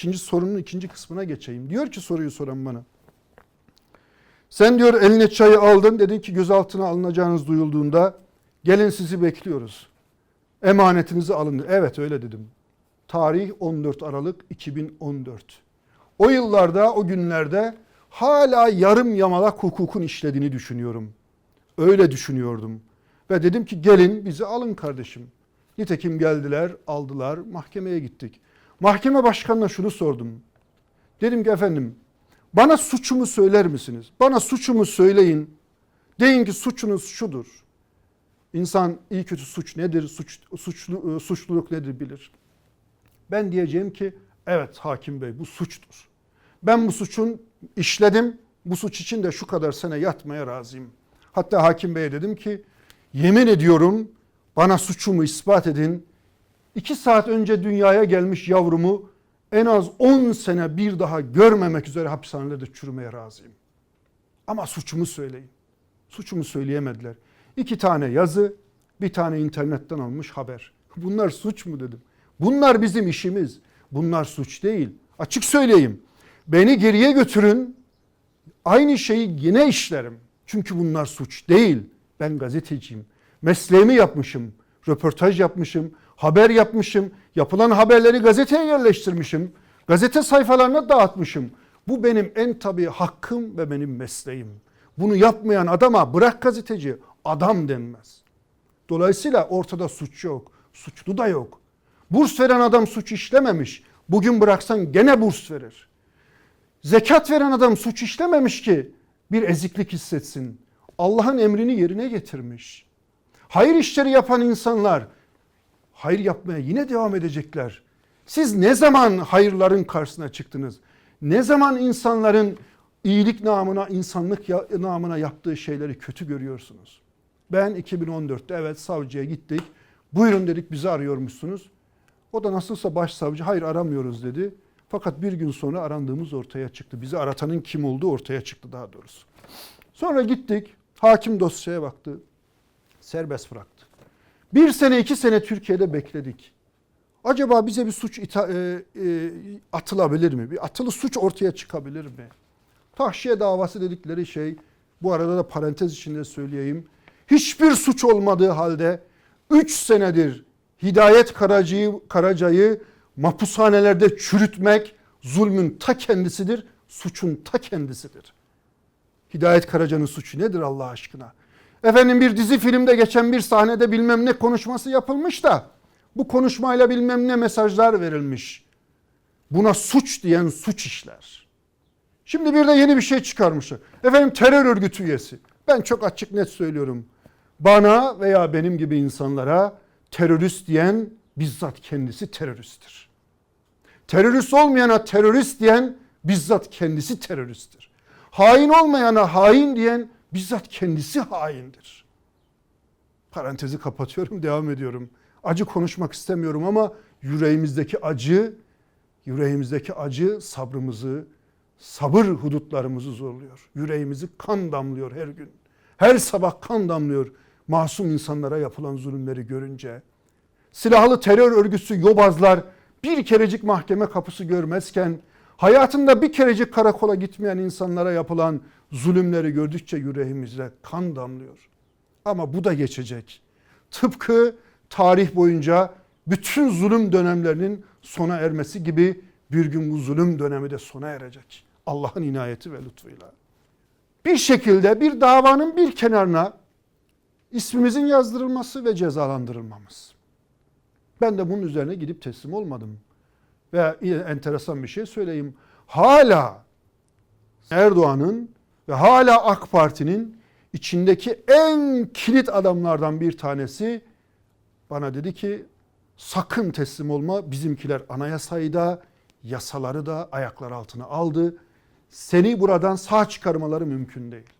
ikinci sorunun ikinci kısmına geçeyim. Diyor ki soruyu soran bana. Sen diyor eline çayı aldın dedin ki gözaltına alınacağınız duyulduğunda gelin sizi bekliyoruz. Emanetinizi alın. Evet öyle dedim. Tarih 14 Aralık 2014. O yıllarda o günlerde hala yarım yamalak hukukun işlediğini düşünüyorum. Öyle düşünüyordum. Ve dedim ki gelin bizi alın kardeşim. Nitekim geldiler, aldılar, mahkemeye gittik. Mahkeme başkanına şunu sordum. Dedim ki efendim bana suçumu söyler misiniz? Bana suçumu söyleyin. Deyin ki suçunuz şudur. İnsan iyi kötü suç nedir, suç, suçlu, e, suçluluk nedir bilir. Ben diyeceğim ki evet hakim bey bu suçtur. Ben bu suçun işledim. Bu suç için de şu kadar sene yatmaya razıyım. Hatta hakim beye dedim ki yemin ediyorum bana suçumu ispat edin. İki saat önce dünyaya gelmiş yavrumu en az 10 sene bir daha görmemek üzere hapishanelerde çürümeye razıyım. Ama suçumu söyleyin. Suçumu söyleyemediler. İki tane yazı, bir tane internetten almış haber. Bunlar suç mu dedim. Bunlar bizim işimiz. Bunlar suç değil. Açık söyleyeyim. Beni geriye götürün. Aynı şeyi yine işlerim. Çünkü bunlar suç değil. Ben gazeteciyim. Mesleğimi yapmışım. Röportaj yapmışım. Haber yapmışım. Yapılan haberleri gazeteye yerleştirmişim. Gazete sayfalarına dağıtmışım. Bu benim en tabii hakkım ve benim mesleğim. Bunu yapmayan adama bırak gazeteci adam denmez. Dolayısıyla ortada suç yok. Suçlu da yok. Burs veren adam suç işlememiş. Bugün bıraksan gene burs verir. Zekat veren adam suç işlememiş ki bir eziklik hissetsin. Allah'ın emrini yerine getirmiş. Hayır işleri yapan insanlar hayır yapmaya yine devam edecekler. Siz ne zaman hayırların karşısına çıktınız? Ne zaman insanların iyilik namına, insanlık namına yaptığı şeyleri kötü görüyorsunuz? Ben 2014'te evet savcıya gittik. Buyurun dedik bizi arıyormuşsunuz. O da nasılsa başsavcı hayır aramıyoruz dedi. Fakat bir gün sonra arandığımız ortaya çıktı. Bizi aratanın kim olduğu ortaya çıktı daha doğrusu. Sonra gittik. Hakim dosyaya baktı. Serbest bıraktı. Bir sene iki sene Türkiye'de bekledik. Acaba bize bir suç ita- e, e, atılabilir mi? Bir atılı suç ortaya çıkabilir mi? Tahşiye davası dedikleri şey bu arada da parantez içinde söyleyeyim. Hiçbir suç olmadığı halde 3 senedir Hidayet Karaca'yı, Karaca'yı mahpushanelerde çürütmek zulmün ta kendisidir, suçun ta kendisidir. Hidayet Karaca'nın suçu nedir Allah aşkına? Efendim bir dizi filmde geçen bir sahnede bilmem ne konuşması yapılmış da bu konuşmayla bilmem ne mesajlar verilmiş. Buna suç diyen suç işler. Şimdi bir de yeni bir şey çıkarmışlar. Efendim terör örgütü üyesi. Ben çok açık net söylüyorum. Bana veya benim gibi insanlara terörist diyen bizzat kendisi teröristtir. Terörist olmayana terörist diyen bizzat kendisi teröristtir. Hain olmayana hain diyen bizzat kendisi haindir. Parantezi kapatıyorum, devam ediyorum. Acı konuşmak istemiyorum ama yüreğimizdeki acı, yüreğimizdeki acı sabrımızı, sabır hudutlarımızı zorluyor. Yüreğimizi kan damlıyor her gün. Her sabah kan damlıyor masum insanlara yapılan zulümleri görünce. Silahlı terör örgütü yobazlar bir kerecik mahkeme kapısı görmezken hayatında bir kerecik karakola gitmeyen insanlara yapılan zulümleri gördükçe yüreğimize kan damlıyor. Ama bu da geçecek. Tıpkı tarih boyunca bütün zulüm dönemlerinin sona ermesi gibi bir gün bu zulüm dönemi de sona erecek. Allah'ın inayeti ve lütfuyla. Bir şekilde bir davanın bir kenarına ismimizin yazdırılması ve cezalandırılmamız. Ben de bunun üzerine gidip teslim olmadım. Ve enteresan bir şey söyleyeyim. Hala Erdoğan'ın ve hala AK Parti'nin içindeki en kilit adamlardan bir tanesi bana dedi ki sakın teslim olma bizimkiler anayasayı da yasaları da ayaklar altına aldı. Seni buradan sağ çıkarmaları mümkün değil.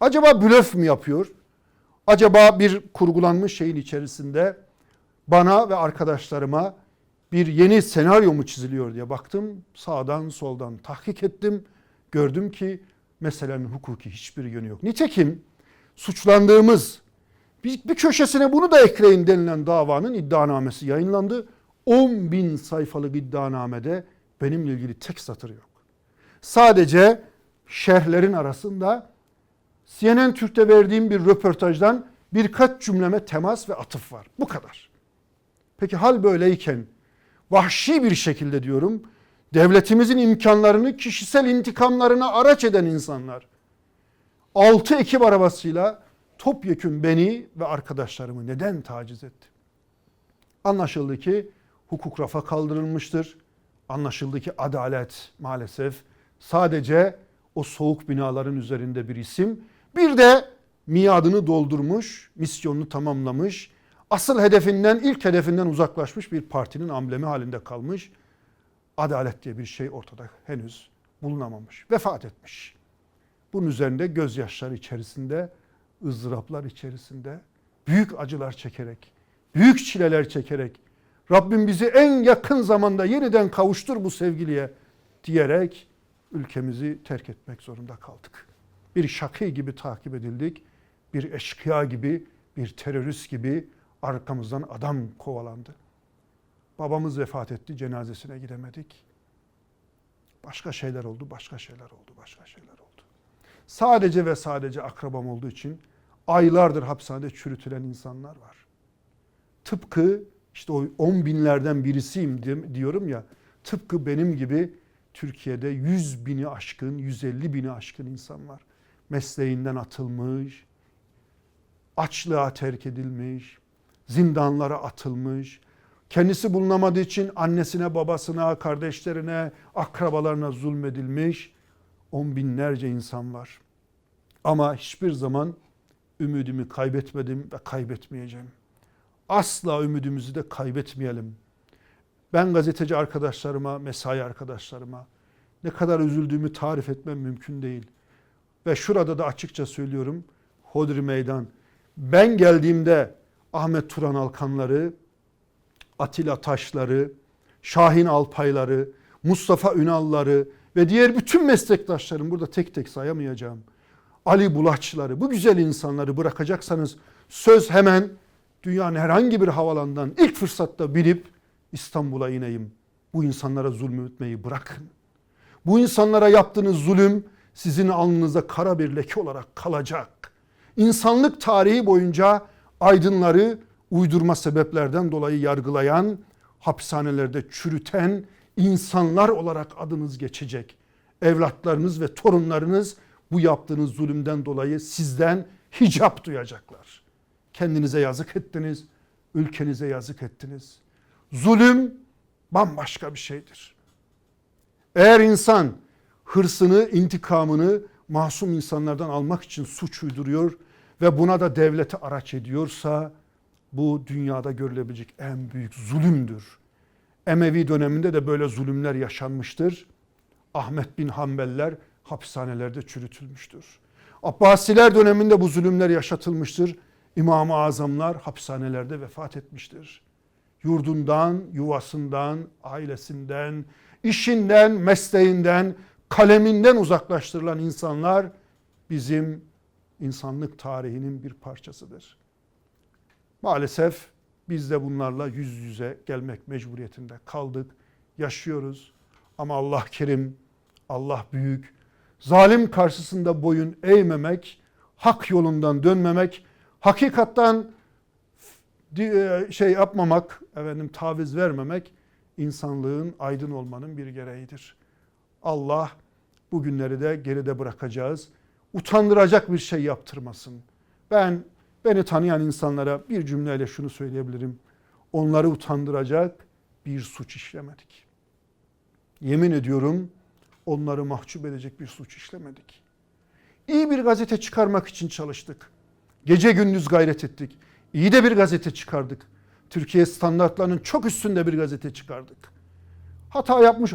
Acaba blöf mü yapıyor? Acaba bir kurgulanmış şeyin içerisinde bana ve arkadaşlarıma bir yeni senaryo mu çiziliyor diye baktım. Sağdan soldan tahkik ettim. Gördüm ki meselenin hukuki hiçbir yönü yok. Nitekim suçlandığımız bir, bir köşesine bunu da ekleyin denilen davanın iddianamesi yayınlandı. 10 bin sayfalık iddianamede Benimle ilgili tek satır yok. Sadece şerhlerin arasında CNN Türk'te verdiğim bir röportajdan birkaç cümleme temas ve atıf var. Bu kadar. Peki hal böyleyken vahşi bir şekilde diyorum devletimizin imkanlarını kişisel intikamlarına araç eden insanlar altı ekip arabasıyla topyekün beni ve arkadaşlarımı neden taciz etti? Anlaşıldı ki hukuk rafa kaldırılmıştır. Anlaşıldı ki adalet maalesef sadece o soğuk binaların üzerinde bir isim. Bir de miadını doldurmuş, misyonunu tamamlamış, asıl hedefinden, ilk hedefinden uzaklaşmış bir partinin amblemi halinde kalmış. Adalet diye bir şey ortada henüz bulunamamış. Vefat etmiş. Bunun üzerinde gözyaşları içerisinde, ızdıraplar içerisinde, büyük acılar çekerek, büyük çileler çekerek, Rabbim bizi en yakın zamanda yeniden kavuştur bu sevgiliye diyerek ülkemizi terk etmek zorunda kaldık. Bir şakî gibi takip edildik, bir eşkıya gibi, bir terörist gibi arkamızdan adam kovalandı. Babamız vefat etti, cenazesine gidemedik. Başka şeyler oldu, başka şeyler oldu, başka şeyler oldu. Sadece ve sadece akrabam olduğu için aylardır hapishanede çürütülen insanlar var. Tıpkı işte o on binlerden birisiyim diyorum ya, tıpkı benim gibi Türkiye'de 100 bini aşkın, 150 bini aşkın insan var. Mesleğinden atılmış, açlığa terk edilmiş, zindanlara atılmış, kendisi bulunamadığı için annesine, babasına, kardeşlerine, akrabalarına zulmedilmiş on binlerce insan var. Ama hiçbir zaman ümidimi kaybetmedim ve kaybetmeyeceğim. Asla ümidimizi de kaybetmeyelim. Ben gazeteci arkadaşlarıma, mesai arkadaşlarıma ne kadar üzüldüğümü tarif etmem mümkün değil. Ve şurada da açıkça söylüyorum. Hodri Meydan. Ben geldiğimde Ahmet Turan Alkanları, Atilla Taşları, Şahin Alpayları, Mustafa Ünalları ve diğer bütün meslektaşlarım burada tek tek sayamayacağım. Ali Bulaçları, bu güzel insanları bırakacaksanız söz hemen dünyanın herhangi bir havalandan ilk fırsatta binip İstanbul'a ineyim. Bu insanlara zulmetmeyi bırakın. Bu insanlara yaptığınız zulüm sizin alnınıza kara bir leke olarak kalacak. İnsanlık tarihi boyunca aydınları uydurma sebeplerden dolayı yargılayan, hapishanelerde çürüten insanlar olarak adınız geçecek. Evlatlarınız ve torunlarınız bu yaptığınız zulümden dolayı sizden hicap duyacaklar. Kendinize yazık ettiniz, ülkenize yazık ettiniz. Zulüm bambaşka bir şeydir. Eğer insan hırsını, intikamını masum insanlardan almak için suç uyduruyor ve buna da devleti araç ediyorsa bu dünyada görülebilecek en büyük zulümdür. Emevi döneminde de böyle zulümler yaşanmıştır. Ahmet bin Hanbeller hapishanelerde çürütülmüştür. Abbasiler döneminde bu zulümler yaşatılmıştır. İmam-ı Azamlar hapishanelerde vefat etmiştir. Yurdundan, yuvasından, ailesinden, işinden, mesleğinden, kaleminden uzaklaştırılan insanlar bizim insanlık tarihinin bir parçasıdır. Maalesef biz de bunlarla yüz yüze gelmek mecburiyetinde kaldık, yaşıyoruz. Ama Allah kerim, Allah büyük. Zalim karşısında boyun eğmemek, hak yolundan dönmemek, hakikattan e, şey yapmamak, efendim taviz vermemek insanlığın aydın olmanın bir gereğidir. Allah bu günleri de geride bırakacağız. Utandıracak bir şey yaptırmasın. Ben beni tanıyan insanlara bir cümleyle şunu söyleyebilirim. Onları utandıracak bir suç işlemedik. Yemin ediyorum onları mahcup edecek bir suç işlemedik. İyi bir gazete çıkarmak için çalıştık. Gece gündüz gayret ettik. İyi de bir gazete çıkardık. Türkiye standartlarının çok üstünde bir gazete çıkardık. Hata yapmış,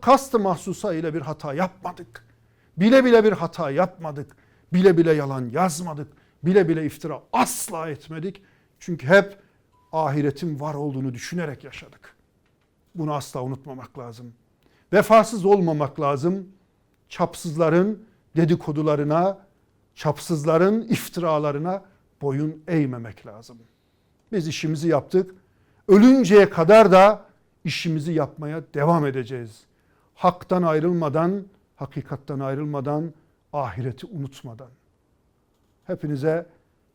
kastı mahsusa ile bir hata yapmadık. Bile bile bir hata yapmadık. Bile bile yalan yazmadık. Bile bile iftira asla etmedik. Çünkü hep ahiretin var olduğunu düşünerek yaşadık. Bunu asla unutmamak lazım. Vefasız olmamak lazım. Çapsızların dedikodularına, çapsızların iftiralarına boyun eğmemek lazım. Biz işimizi yaptık. Ölünceye kadar da işimizi yapmaya devam edeceğiz. Haktan ayrılmadan, hakikattan ayrılmadan, ahireti unutmadan. Hepinize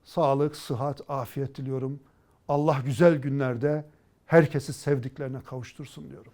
sağlık, sıhhat, afiyet diliyorum. Allah güzel günlerde herkesi sevdiklerine kavuştursun diyorum.